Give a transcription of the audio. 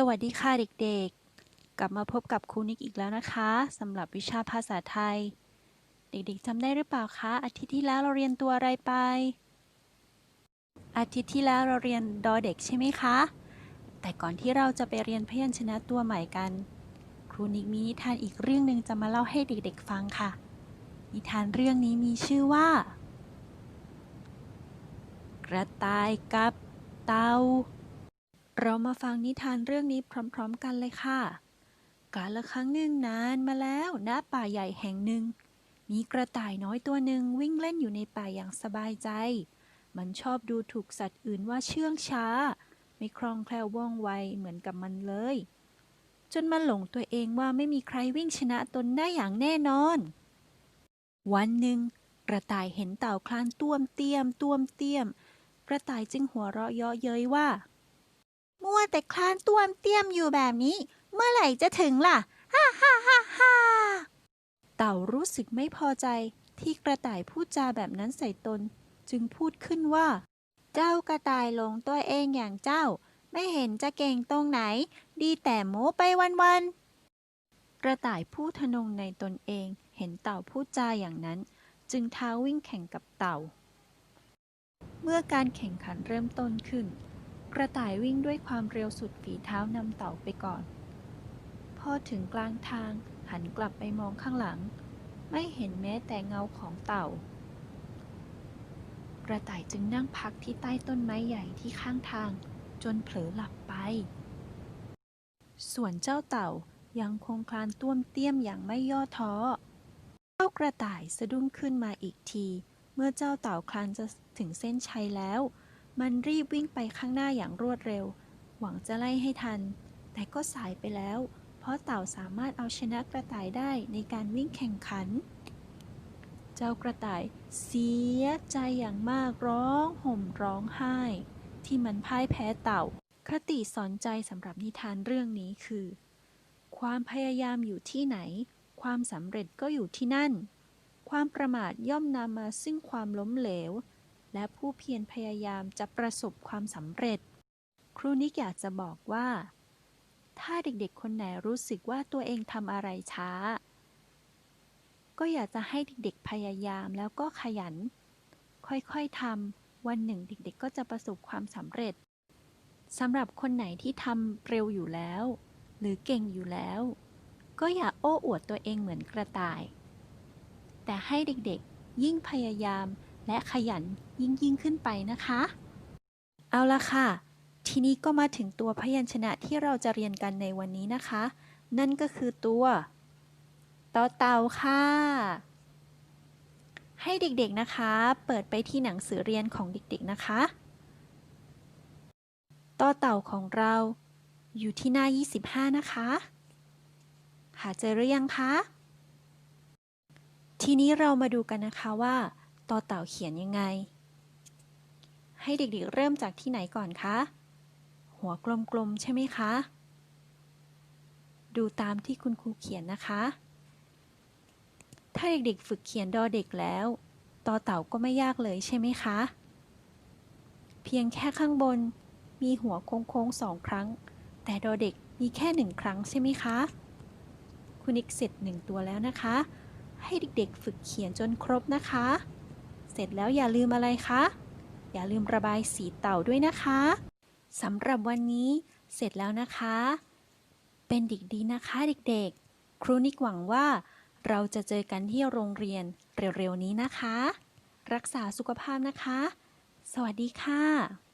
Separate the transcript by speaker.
Speaker 1: สวัสดีค่ะเด็กๆ กลับมาพบกับครูนิกอีกแล้วนะคะสำหรับวิชาภาษาไทย เด็กๆจำได้หรือเปล่าคะอาทิตย์ที่แล้วเราเรียนตัวอะไรไป อาทิตย์ที่แล้วเราเรียนดอเด็กใช่ไหมคะ แต่ก่อนที่เราจะไปเรียนพยัญชนะตัวใหม่กัน ครูนิกมีนิทานอีกเรื่องหนึ่งจะมาเล่าให้เด็กๆฟังค่ะ นิทานเรื่องนี้มีชื่อว่า กระต่ายกับเต่า เรามาฟังนิทานเรื่องนี้พร้อม ๆ กันเลยค่ะ กาลครั้งหนึ่งนานมาแล้วณป่าใหญ่แห่งหนึ่ง มีกระต่ายน้อยตัวหนึ่งวิ่งเล่นอยู่ในป่าอย่างสบายใจ มันชอบดูถูกสัตว์อื่นว่าเชื่องช้า ไม่คล่องแคล่วว่องไวเหมือนกับมันเลย จนมันหลงตัวเองว่าไม่มีใครวิ่งชนะตนได้อย่างแน่นอน วันหนึ่ง กระต่ายเห็นเต่าคลานต้วมเตี้ยมต้วมเตี้ยม กระต่ายจึงหัวเราะเยาะเย้ยว่า มัวแต่คลานต้วมเตี้ยมอยู่แบบนี้ เมื่อไหร่จะถึงล่ะ ฮ่าฮ่าฮ่าฮ่าเต่ารู้สึกไม่พอใจที่กระต่ายพูดจาแบบนั้นใส่ตน จึงพูดขึ้นว่า เจ้ากระต่ายหลงตัวเองอย่างเจ้า ไม่เห็นจะเก่งตรงไหน ดีแต่โม้ไปวันๆ กระต่ายพูดทนงในตนเองเห็นเต่าพูดจาอย่างนั้น จึงท้าวิ่งแข่งกับเต่า เมื่อการแข่งขันเริ่มต้นขึ้น กระต่ายวิ่งด้วยความเร็วสุดฝีเท้านำเต่าไปก่อน พอถึงกลางทางหันกลับไปมองข้างหลัง ไม่เห็นแม้แต่เงาของเต่า กระต่ายจึงนั่งพักที่ใต้ต้นไม้ใหญ่ที่ข้างทาง จนเผลอหลับไป ส่วนเจ้าเต่ายังคงคลานต้วมเตี้ยมอย่างไม่ย่อท้อ เจ้ากระต่ายสะดุ้งขึ้นมาอีกที เมื่อเจ้าเต่าคลานจะถึงเส้นชัยแล้ว มันรีบวิ่งไปข้างหน้าอย่างรวดเร็ว หวังจะไล่ให้ทัน แต่ก็สายไปแล้ว เพราะเต่าสามารถเอาชนะกระต่ายได้ในการวิ่งแข่งขัน เจ้ากระต่ายเสียใจอย่างมากร้องห่มร้องไห้ ที่มันพ่ายแพ้เต่า คติสอนใจสำหรับนิทานเรื่องนี้คือ ความพยายามอยู่ที่ไหน ความสำเร็จก็อยู่ที่นั่น ความประมาทย่อมนำมาซึ่งความล้มเหลว และผู้เพียรพยายามจะประสบความสำเร็จ ครูนิกอยากจะบอกว่า ถ้าเด็กๆ คนไหนรู้สึกว่าตัวเองทำอะไรช้า ก็อยากจะให้เด็กๆ พยายามแล้วก็ขยัน ค่อยๆทำวันหนึ่งเด็กๆ ก็จะประสบความสำเร็จสำหรับคนไหนที่ทำเร็วอยู่แล้ว หรือเก่งอยู่แล้ว ก็อย่าโอ้อวดตัวเองเหมือนกระต่าย แต่ให้เด็กๆ ยิ่งพยายาม และขยันยิ่งยิ่งขึ้นไปนะคะ เอาละค่ะ ทีนี้ก็มาถึงตัวพยัญชนะที่เราจะเรียนกันในวันนี้นะคะ นั่นก็คือตัวต่อเต่าค่ะ ให้เด็กๆนะคะ เปิดไปที่หนังสือเรียนของเด็กๆนะคะต่อเต่าของเราอยู่ที่หน้า 25 นะคะ หาเจอหรือยังคะ ทีนี้เรามาดูกันนะคะว่า ต่อเต่าเขียนยังไง ให้เด็กๆเริ่มจากที่ไหนก่อนคะ หัวกลมๆใช่ไหมคะ ดูตามที่คุณครูเขียนนะคะ ถ้าเด็กๆฝึกเขียนดอเด็กแล้วต่อเต่าก็ไม่ยากเลยใช่ไหมคะ เพียงแค่ข้างบนมีหัวโค้งๆสองครั้ง แต่ดอเด็กมีแค่หนึ่งครั้งใช่ไหมคะ คุณนิกเสร็จหนึ่งตัวแล้วนะคะ ให้เด็กๆฝึกเขียนจนครบนะคะ เสร็จแล้วอย่าลืมอะไรคะ อย่าลืมระบายสีเต่าด้วยนะคะสำหรับวันนี้เสร็จแล้วนะคะ เป็นเด็กดีนะคะเด็กๆ ครูนิกหวังว่าเราจะเจอกันที่โรงเรียนเร็วๆนี้นะคะ รักษาสุขภาพนะคะ สวัสดีค่ะ